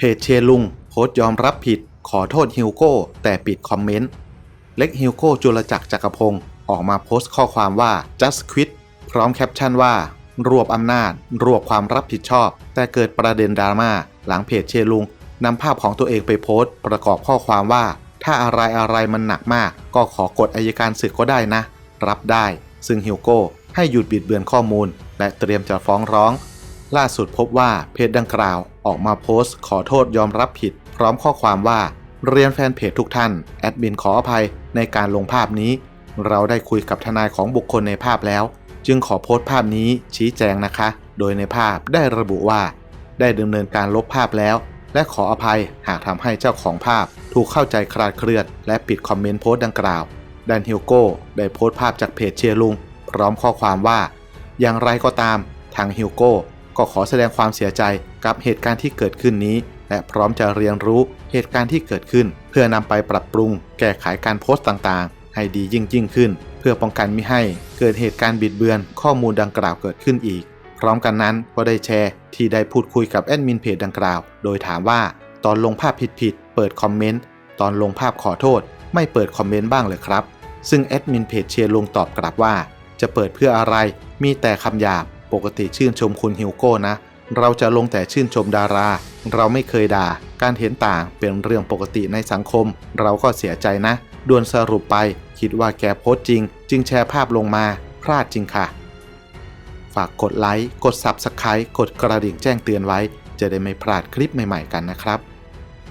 เพจเชลุงโพสยอมรับผิด ขอโทษฮิวโก้ แต่ปิดคอมเมนต์ เล็กฮิวโก้จุลจักรจักรพงศ์ออกมาโพสต์ข้อความว่า just quit พร้อมแคปชั่นว่า รวบอำนาจ รวบความรับผิดชอบ แต่เกิดประเด็นดราม่าหลังเพจเชลุงนำภาพของตัวเองไปโพสต์ ประกอบข้อความว่า ถ้าอะไรอะไรมันหนักมาก ก็ขอกดอายการศึกก็ได้นะ รับได้ ซึ่งฮิวโก้ให้หยุดบิดเบือนข้อมูล และเตรียมจะฟ้องร้อง ล่าสุดพบว่าเพจดังกล่าวออกมาโพสต์ ขอโทษยอมรับผิด พร้อมข้อความว่า เรียนแฟนเพจทุกท่าน แอดมินขออภัยในการลงภาพนี้ เราได้คุยกับทนายของบุคคลในภาพแล้ว จึงขอโพสต์ภาพนี้ชี้แจงนะคะ โดยในภาพได้ระบุว่า ได้ดำเนินการลบภาพแล้ว และขออภัยหากทำให้เจ้าของภาพ ถูกเข้าใจคลาดเคลื่อนและปิดคอมเมนต์โพสต์ดังกล่าวแดนฮิวโก้ได้โพสต์ภาพจากเพจเชียร์ลุง พร้อมข้อความว่า อย่างไรก็ตามทางฮิวโก้ ก็ขอแสดงความเสียใจกับเหตุการณ์ที่เกิดขึ้นนี้ และพร้อมจะเรียนรู้เหตุการณ์ที่เกิดขึ้น เพื่อนำไปปรับปรุง แก้ไขการโพสต์ต่างๆ ให้ดียิ่งยิ่งขึ้น เพื่อป้องกันไม่ให้เกิดเหตุการณ์บิดเบือน ข้อมูลดังกล่าวเกิดขึ้นอีก พร้อมกันนั้นก็ได้แชร์ที่ได้พูดคุยกับแอดมินเพจดังกล่าว โดยถามว่าตอนลงภาพผิดๆเปิดคอมเมนต์ตอนลงภาพขอโทษ ไม่เปิดคอมเมนต์บ้างเลยครับ ซึ่งแอดมินเพจเชียร์ลงตอบกลับว่า จะเปิดเพื่ออะไรมีแต่คำหยาบ ปกติชื่นชมคุณฮิวโก้นะ เราจะลงแต่ชื่นชมดารา เราไม่เคยด่า การเห็นต่างเป็นเรื่องปกติในสังคม เราก็เสียใจนะด่วนสรุปไป คิดว่าแกโพสจริง จึงแชร์ภาพลงมา พลาดจริงค่ะ ฝากกดไลค์ กด Subscribe กดกระดิ่งแจ้งเตือนไว้ จะได้ไม่พลาดคลิปใหม่ๆกันนะครับ